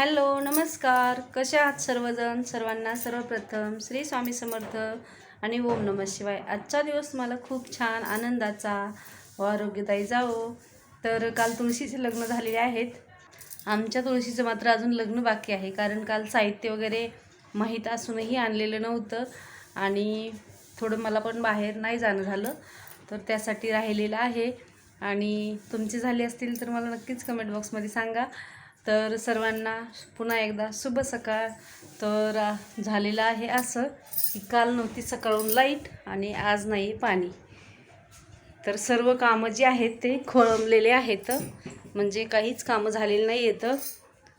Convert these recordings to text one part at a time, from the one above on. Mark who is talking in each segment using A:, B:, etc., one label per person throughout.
A: Hello नमस्कार. कसे आहात सर्वजण? सर्वांना सर्वप्रथम श्री स्वामी समर्थ आणि ओम नमः शिवाय. आजचा दिवस मला खूप छान आनंदाचा व आरोग्यदायी जावो. तर काल तुळशीचे लग्न झालेले आहेत. आमच्या तुळशीचं मात्र अजून लग्न बाकी आहे कारण काल साहित्य वगैरे माहीत असूनही आणलेलं नव्हतं आणि थोडं मला पण बाहेर नाही जाणं झालं. तर त्यासाठी राहिलेलं आहे. आणि तुमचे झाले असतील तर मला नक्कीच कमेंट बॉक्समध्ये सांगा. तर सर्वांना पुन्हा एकदा शुभ सकाळ. तर झालेलं आहे असं की काल नव्हती सकाळून लाइट आणि आज नाही पाणी. तर सर्व कामं जी आहेत ते खोळंबलेले आहेत. म्हणजे काहीच कामं झालेली नाही येतं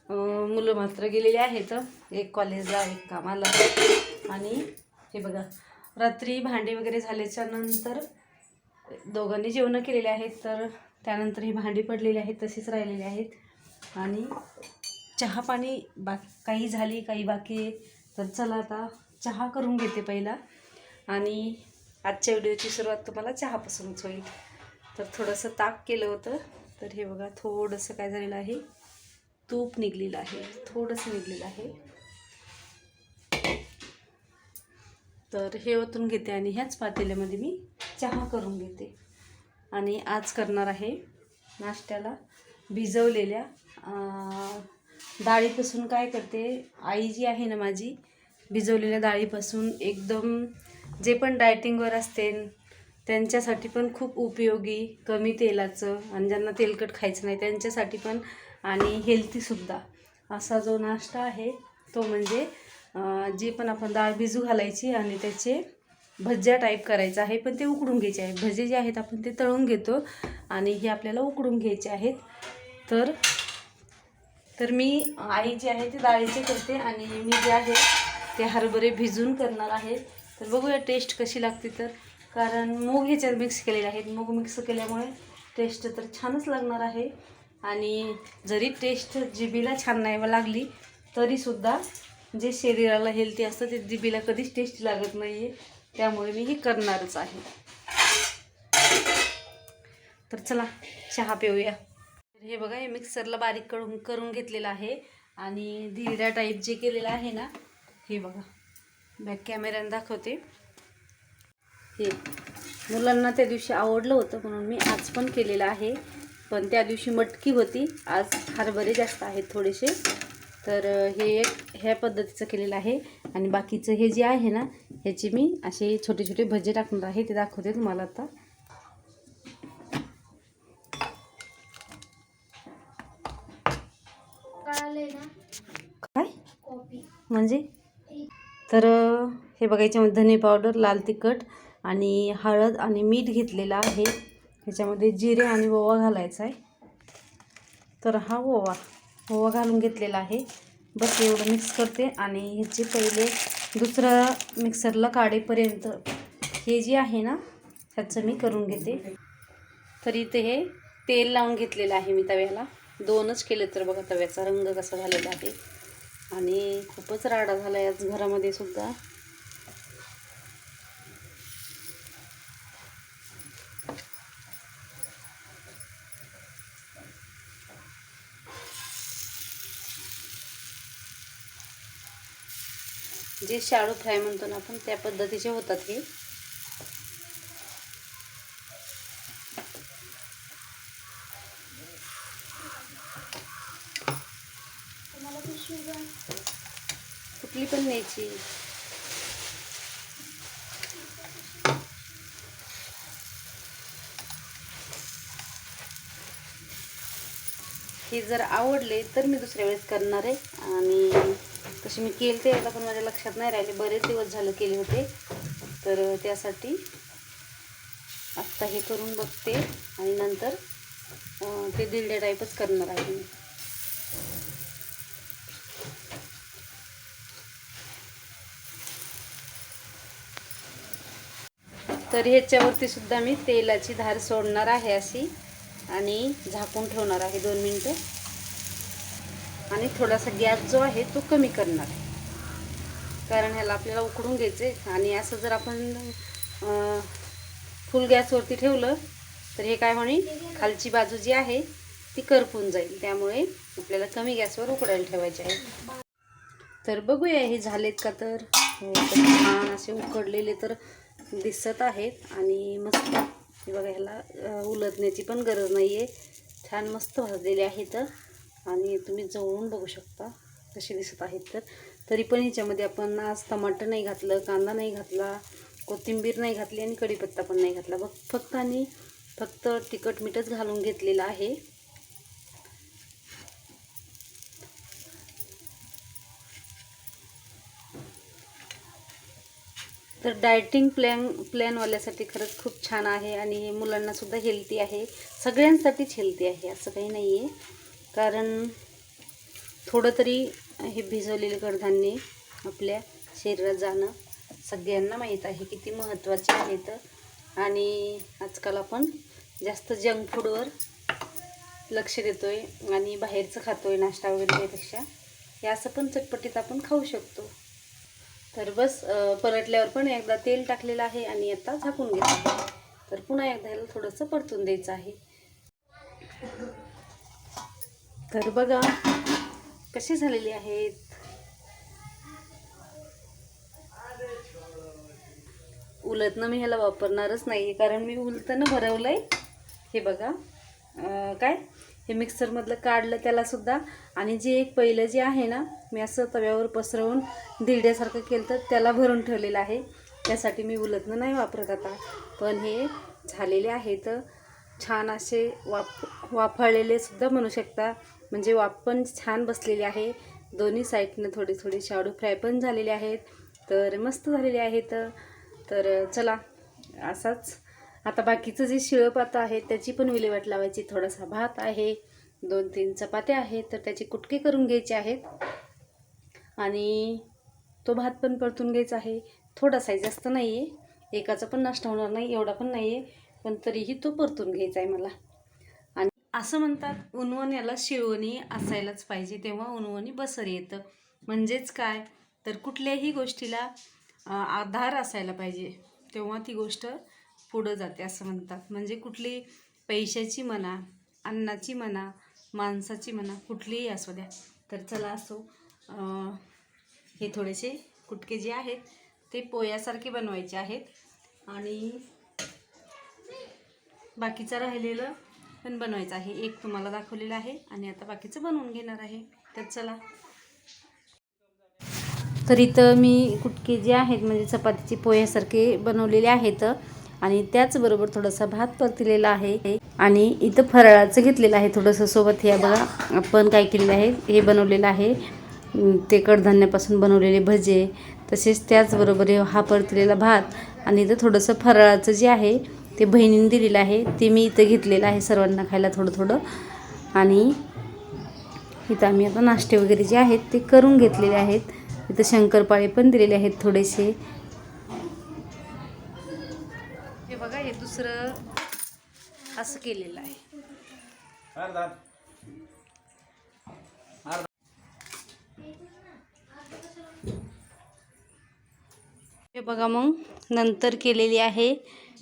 A: मुलं मात्र गेलेले आहेत. एक कॉलेजला एक कामाला. आणि हे बघा रात्री भांडे वगैरे झाल्याच्यानंतर दोघांनी जेवणं केलेले आहेत. तर त्यानंतर ही भांडी पडलेली आहेत तशीच राहिलेली आहेत. आणि चहा पाणी बा काही झाली काही बाकी आहे तर चला आता चहा करून घेते पहिला. आणि आजच्या व्हिडिओची सुरुवात तुम्हाला चहापासूनच होईल. तर थोडंसं ताक केलं होतं तर हे बघा थोडंसं काय झालेलं आहे. तूप निघलेलं आहे थोडंसं निघलेलं आहे. तर हे ओतून घेते आणि ह्याच पातेल्यामध्ये मी चहा करून घेते. आणि आज करणार आहे नाश्त्याला भिजवलेल्या डाळीपासून काय करते आई जी आहे ना माझी भिजवलेल्या डाळीपासून एकदम जे पण डायटिंगवर असते त्यांच्यासाठी पण खूप उपयोगी कमी तेलाचं आणि ज्यांना तेलकट खायचं नाही त्यांच्यासाठी पण आणि हेल्थीसुद्धा असा जो नाश्ता आहे तो म्हणजे जे पण आपण डाळ भिजू घालायची आणि त्याचे भज्या टाईप करायचं आहे पण ते उकडून घ्यायचे आहे भजे जे आहेत आपण ते तळून घेतो आणि हे आपल्याला उकडून घ्यायचे आहेत. तर तर मी आई जी आहे ते डाळीचे करते आणि मी जे आहे ते हरभरे भिजून करणार आहे. तर बघूया टेस्ट कशी लागते तर. कारण मूग ह्याच्यात मिक्स केलेले आहेत. मूग मिक्स केल्यामुळे टेस्ट तर छानच लागणार आहे. आणि जरी टेस्ट जिबीला छान नाही लागली तरीसुद्धा जे शरीराला हेल्थी असतं ते जिबीला कधीच टेस्ट लागत नाही आहे त्यामुळे मी हे करणारच आहे. तर चला चहा पिऊया. तर हे बघा हे मिक्सरला बारीक करून करून घेतलेलं आहे. आणि धिरड्या टाईप जे केलेलं आहे ना हे बघा. बॅक कॅमेऱ्यानं दाखवते. हे मुलांना त्या दिवशी आवडलं होतं म्हणून मी आज पण केलेलं आहे. पण त्या दिवशी मटकी होती. आज हरभरे जास्त आहेत थोडेसे. तर हे एक ह्या पद्धतीचं केलेलं आहे. आणि बाकीचं हे जे आहे ना ह्याचे मी असे छोटे छोटे भजे टाकणार आहे ते दाखवते तुम्हाला आता. काय? म्हणजे? तर हे बघा याच्यामध्ये धने पावडर लाल तिखट आणि हळद आणि मीठ घेतलेलं आहे. ह्याच्यामध्ये जिरे आणि ओवा घालायचा आहे. तर हा ओवा ओवा घालून घेतलेला आहे. बस एवढं मिक्स करते आणि ह्याचे पहिले दुसरं मिक्सरला काढेपर्यंत हे जे आहे ना ह्याचं मी करून घेते. तर इथे हे तेल लावून घेतलेलं आहे मी तव्याला. दोनच केले तर बघा तव्याचा रंग कसा झालेला आहे. आणि खूपच राडा झाला आहे घरामध्ये सुद्धा. जे शाळू फ्राय म्हणतो ना आपण त्या पद्धतीचे होतात हे
B: तुम्हाला पिशवी द्या.
A: कुठली पण न्यायची. हे जर आवडले तर मी दुसऱ्या वेळेस करणार आहे. आणि तसे मी केली ते याला पण माझ्या लक्षात नाही राहिले. बरेच दिवस झालं केले होते. तर त्यासाठी आत्ता हे करून बघते. आणि नंतर ते दिरड्या टाईपच करणार आहे मी. तर ह्याच्यावरती सुद्धा मी तेलाची धार सोडणार आहे अशी आणि झाकून ठेवणार आहे दोन मिनटं. आणि थोडासा गॅस जो आहे तो कमी करणार आहे. कारण ह्याला आपल्याला उकडून घ्यायचे आणि असं जर आपण फुल गॅसवरती ठेवलं तर हे काय म्हणे खालची बाजू जी आहे ती करपून जाईल. त्यामुळे आपल्याला कमी गॅसवर उकडायला ठेवायचे आहे. तर बघूया हे झालेत का तर? हो, तर छान असे उकडलेले तर दिसत आहेत आणि मस्त. हे बघा ह्याला उलटण्याची पण गरज नाही आहे छान मस्त भाजलेले आहेत. आणि तुम्ही जवळून बघू शकता कसे दिसत आहेत तर. तरी पण ह्याच्यामध्ये आपण आज टमाटर नाही घातलं कांदा नाही घातला कोथिंबीर नाही घातली आणि कढीपत्ता पण नाही घातला. बघ फक्त आणि फक्त तिखट मीठच घालून घेतलेलं आहे. तर डायटिंग प्लॅन प्लॅनवाल्यासाठी खरंच खूप छान आहे आणि हे मुलांनासुद्धा हेल्दी आहे. सगळ्यांसाठीच हेल्दी आहे असं काही नाही आहे कारण थोडं तरी हे भिजवलेले कडधान्ये आपल्या शरीरात जाणं सगळ्यांना माहीत आहे किती महत्त्वाचे आहेत. आणि आजकाल आपण जास्त जंक फूडवर लक्ष देतो आहे आणि बाहेरचं खातो आहे नाश्ता वगैरे त्यापेक्षा. हे असं पण चटपटीत आपण खाऊ शकतो. तर बस परतल्यावर पण एकदा तेल टाकलेलं आहे आणि आता झाकून घ्यायचं आहे. तर पुन्हा एकदा ह्याला थोडंसं परतून द्यायचं आहे. तर बघा कशी झालेली आहेत? उलतनं मी ह्याला वापरणारच नाही कारण मी उलतनं भरवलं आहे हे बघा काय? हे मिक्सरमधलं काढलं त्यालासुद्धा. आणि जे एक पहिलं जे आहे ना मी असं तव्यावर पसरवून दिड्यासारखं केलं तर त्याला भरून ठेवलेलं आहे. त्यासाठी मी उलटणं नाही वापरत आता. पण हे झालेले आहेत. छान असे वाफ वाफाळलेले सुद्धा म्हणू शकता. म्हणजे वाफ पण छान बसलेली आहे. दोन्ही साईडनं थोडी थोडी शाडू फ्राय पण झालेले आहेत. तर मस्त झालेले आहेत. तर चला असाच आता बाकीचं जे शिळपात आहे त्याची पण विल्हेवाट लावायची. थोडासा भात आहे दोन तीन चपात्या आहेत तर त्याचे कुटके करून घ्यायचे आहेत. आणि तो भात पण परतून घ्यायचा आहे. थोडासा आहे जास्त नाही आहे एकाचा पण नष्ट होणार नाही एवढा पण नाही आहे पण तरीही तो परतून घ्यायचा आहे मला. आणि असं म्हणतात उनवण याला शिळवणी असायलाच पाहिजे तेव्हा उनवणी बसर येतं. म्हणजेच काय? तर कुठल्याही गोष्टीला आधार असायला पाहिजे. तेव्हा ती गोष्ट पुढं जाते असं म्हणतात. म्हणजे कुठली पैशाची म्हणा अन्नाची म्हणा माणसाची म्हणा कुठलीही असू द्या. तर चला असो हे थोडेसे कुटके जे आहेत ते पोयासारखे बनवायचे आहेत. आणि बाकीचं राहिलेलं पण बनवायचं आहे. एक तुम्हाला दाखवलेलं आहे आणि आता बाकीचं बनवून घेणार आहे. तर चला. तर इथं मी कुटके जे आहेत म्हणजे चपातीचे पोह्यासारखे बनवलेले आहेत. आणि त्याचबरोबर थोडासा भात परतलेला आहे. आणि इथं फराळाचं घेतलेलं आहे थोडंसं सोबत. हे बघा आपण काय केलेलं आहे? हे बनवलेलं आहे. ते कडधान्यापासून बनवलेले भजे तसेच त्याचबरोबर हा परतलेला भात आणि इथं थोडंसं फराळाचं जे आहे ते बहिणीने दिलेलं आहे. ते मी इथं घेतलेलं आहे सर्वांना खायला थोडं थोडं. आणि इथं आम्ही आता नाश्ते वगैरे जे आहेत ते करून घेतलेले आहेत. इथं शंकरपाळे पण दिलेले आहेत थोडेसे. हे बघा हे दुसरं असं केलेलं आहे. हे बघा मग नंतर केलेली आहे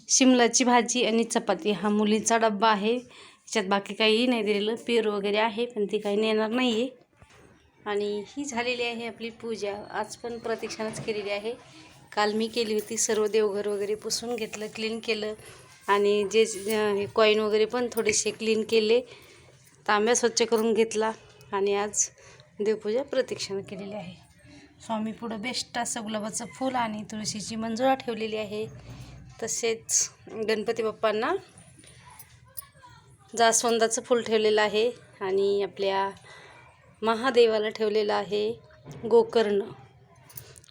A: शिमलाची भाजी आणि चपाती. हा मुलीचा डब्बा आहे. त्याच्यात बाकी काही नाही दिलेलं. पेरू वगैरे आहे पण ती काही नेणार नाही आहे आणि ही झालेली आहे आपली पूजा. आज पण प्रतीक्षानंच केलेली आहे. काल मी केली होती सर्व देवघर वगैरे पुसून घेतलं क्लीन केलं. आणि जे हे कॉईन वगैरे पण थोडेसे क्लीन केले. तांब्या स्वच्छ करून घेतला आणि आज देवपूजा प्रतीक्षण केलेली आहे. स्वामी पुढं बेस्ट असं गुलाबाचं फूल आणि तुळशीची मंजुळा ठेवलेली आहे. तसेच गणपती बाप्पांना जास्वंदाचं फूल ठेवलेलं आहे आणि आपल्या महादेवाला ठेवलेलं आहे गोकर्ण.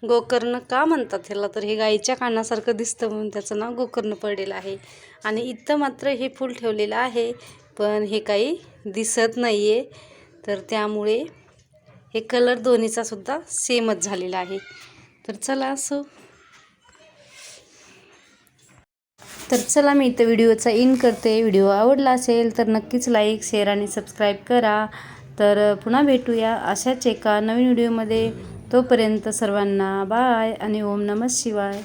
A: गोकर्ण का म्हणतात ह्याला? तर हे गाईच्या कानासारखं दिसतं म्हणून त्याचं नाव गोकर्ण पडलेलं आहे. आणि इथं मात्र हे फूल ठेवलेलं आहे पण हे काही दिसत नाही आहे तर त्यामुळे हे कलर दोन्हीचा सुद्धा सेमच झालेला आहे. तर चला असं. तर चला मी इथं व्हिडिओचा इन करते. व्हिडिओ आवडला असेल तर नक्कीच लाईक शेअर आणि सबस्क्राईब करा. तर पुन्हा भेटूया अशाच एका नवीन व्हिडिओमध्ये. तोपर्यंत सर्वांना बाय आणि ओम नमः शिवाय.